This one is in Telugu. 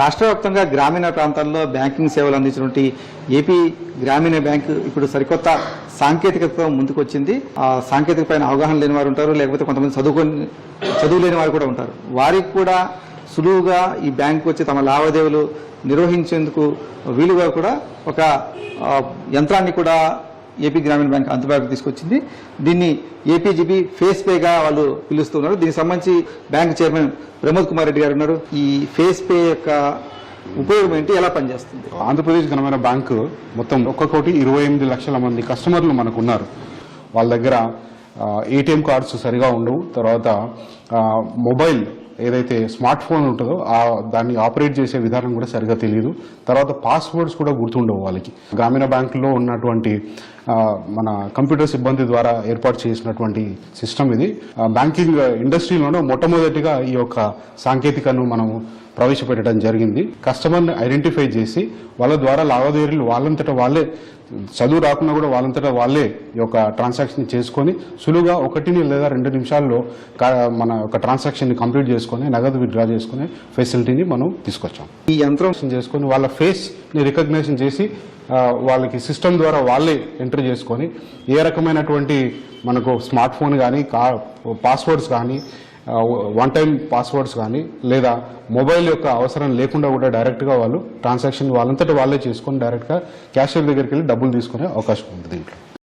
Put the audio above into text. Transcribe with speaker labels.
Speaker 1: రాష్ట్ర వ్యాప్తంగా గ్రామీణ ప్రాంతాల్లో బ్యాంకింగ్ సేవలు అందించినటువంటి ఏపీ గ్రామీణ బ్యాంకు ఇప్పుడు సరికొత్త సాంకేతికతతో ముందుకొచ్చింది. ఆ సాంకేతిక పైన అవగాహన లేని వారు ఉంటారు లేకపోతే కొంతమంది చదువుకొని చదువు లేని వారు కూడా ఉంటారు. వారికి కూడా సులువుగా ఈ బ్యాంకు వచ్చి తమ లావాదేవీలు నిర్వహించేందుకు వీలుగా కూడా ఒక యంత్రాన్ని కూడా ఏపీ గ్రామీణ బ్యాంక్ అందుబాటులోకి తీసుకొచ్చింది. దీన్ని ఏపీజీబీ ఫేస్ పేగా వాళ్ళు పిలుస్తున్నారు. దీనికి సంబంధించి బ్యాంక్ చైర్మన్ ప్రమోద్ కుమార్ రెడ్డి గారు ఉన్నారు. ఈ ఫేస్ పే యొక్క ఉపయోగం ఏంటి? ఎలా పనిచేస్తుంది?
Speaker 2: ఆంధ్రప్రదేశ్ గ్రామీణ బ్యాంకు మొత్తం ఒక్క కోటి ఇరవై ఎనిమిది లక్షల మంది కస్టమర్లు మనకు ఉన్నారు వాళ్ళ దగ్గర ఏటీఎం కార్డ్స్ సరిగా ఉండవు. తర్వాత మొబైల్ ఏదైతే స్మార్ట్ ఫోన్ ఉంటుందో ఆ దాన్ని ఆపరేట్ చేసే విధానం కూడా సరిగా తెలియదు తర్వాత పాస్వర్డ్స్ కూడా గుర్తుండవు వాళ్ళకి. గ్రామీణ బ్యాంకులో ఉన్నటువంటి మన కంప్యూటర్ సిబ్బంది ద్వారా ఏర్పాటు చేసినటువంటి సిస్టమ్ ఇది. బ్యాంకింగ్ ఇండస్ట్రీలోనూ మొట్టమొదటిగా ఈ యొక్క సాంకేతికను మనం ప్రవేశపెట్టడం జరిగింది. కస్టమర్ని ఐడెంటిఫై చేసి వాళ్ళ ద్వారా లావాదేవీలు వాళ్ళంతట వాళ్ళే చదువు రాకుండా కూడా వాళ్ళంతటా వాళ్ళే ఈ యొక్క ట్రాన్సాక్షన్ చేసుకొని సులువుగా ఒకటిని లేదా రెండు నిమిషాల్లో కా- మన యొక్క ట్రాన్సాక్షన్ కంప్లీట్ చేసుకొని నగదు విత్డ్రా చేసుకునే ఫెసిలిటీని మనం తీసుకొచ్చాం.
Speaker 1: ఈ యంత్రం
Speaker 2: చేసుకొని వాళ్ళ ఫేస్ని రికగ్నేషన్ చేసి వాళ్ళకి సిస్టమ్ ద్వారా వాళ్ళే ఎంటర్ చేసుకొని ఏ రకమైనటువంటి మనకు స్మార్ట్ ఫోన్ కానీ కా పాస్వర్డ్స్ కానీ వన్ టైం పాస్వర్డ్స్ కానీ లేదా మొబైల్ యొక్క అవసరం లేకుండా కూడా డైరెక్ట్గా వాళ్ళు ట్రాన్సాక్షన్ వాళ్ళంతటా వాళ్ళే చేసుకొని డైరెక్ట్గా క్యాషియర్ దగ్గరికి వెళ్ళి డబ్బులు తీసుకునే అవకాశం ఉంది దీంట్లో.